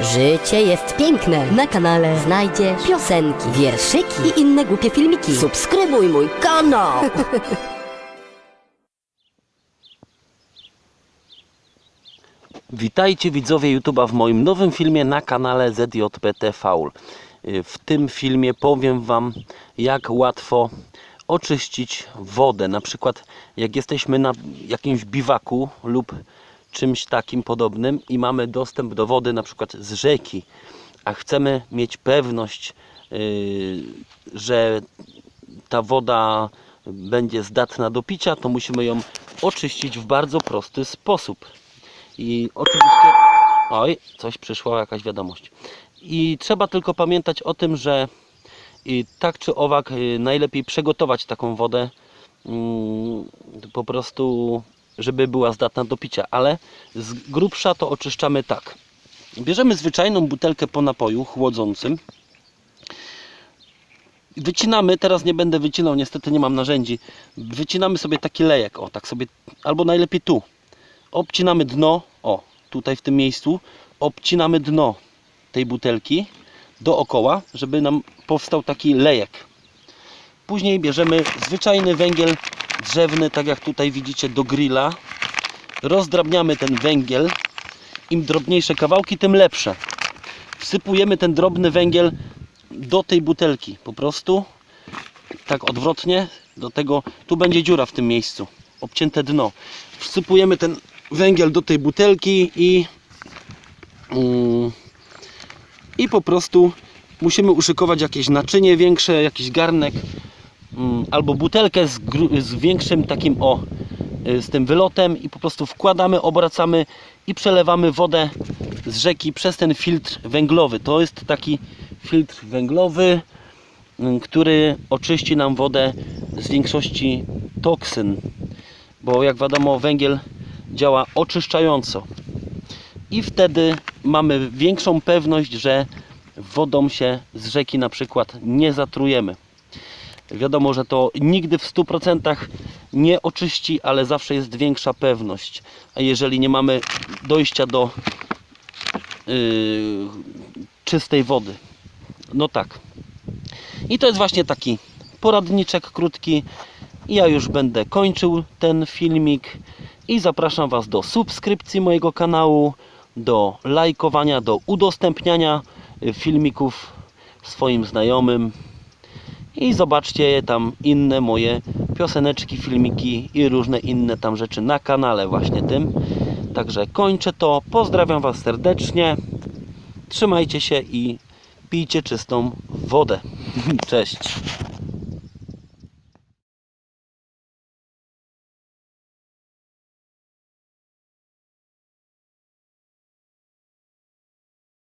Życie jest piękne. Na kanale znajdziesz piosenki, wierszyki i inne głupie filmiki. Subskrybuj mój kanał. Witajcie widzowie YouTube'a w moim nowym filmie na kanale ZJPT Faul. W tym filmie powiem Wam jak łatwo oczyścić wodę. Na przykład jak jesteśmy na jakimś biwaku lub czymś takim podobnym i mamy dostęp do wody na przykład z rzeki, a chcemy mieć pewność, y, że ta woda będzie zdatna do picia, to musimy ją oczyścić w bardzo prosty sposób. I oczywiście. Oj, coś przyszła, jakaś wiadomość. I trzeba tylko pamiętać o tym, że tak czy owak y, najlepiej przygotować taką wodę mm, po prostu, żeby była zdatna do picia. Ale z grubsza to oczyszczamy tak. Bierzemy zwyczajną butelkę po napoju chłodzącym. Wycinamy, teraz nie będę wycinał, niestety nie mam narzędzi. Wycinamy sobie taki lejek, o tak sobie, albo najlepiej tu obcinamy dno, o tutaj w tym miejscu, obcinamy dno tej butelki dookoła, żeby nam powstał taki lejek. Później bierzemy zwyczajny węgiel drzewny, tak jak tutaj widzicie, do grilla. Rozdrabniamy ten węgiel. Im drobniejsze kawałki, tym lepsze. Wsypujemy ten drobny węgiel do tej butelki. Po prostu tak odwrotnie do tego, tu będzie dziura w tym miejscu, obcięte dno. Wsypujemy ten węgiel do tej butelki i mm, i po prostu musimy uszykować jakieś naczynie większe, jakiś garnek albo butelkę z, z większym takim o y, z tym wylotem i po prostu wkładamy, obracamy i przelewamy wodę z rzeki przez ten filtr węglowy. To jest taki filtr węglowy, mm, który oczyści nam wodę z większości toksyn, bo jak wiadomo węgiel działa oczyszczająco i wtedy mamy większą pewność, że wodą się z rzeki na przykład nie zatrujemy. Wiadomo, że to nigdy w 100% nie oczyści, ale zawsze jest większa pewność. A jeżeli nie mamy dojścia do yy, czystej wody, no tak. I to jest właśnie taki poradniczek krótki. Ja już będę kończył ten filmik i zapraszam Was do subskrypcji mojego kanału, do lajkowania, do udostępniania filmików swoim znajomym i zobaczcie tam inne moje pioseneczki, filmiki i różne inne tam rzeczy na kanale właśnie tym. Także kończę to. Pozdrawiam Was serdecznie. Trzymajcie się i pijcie czystą wodę. Cześć.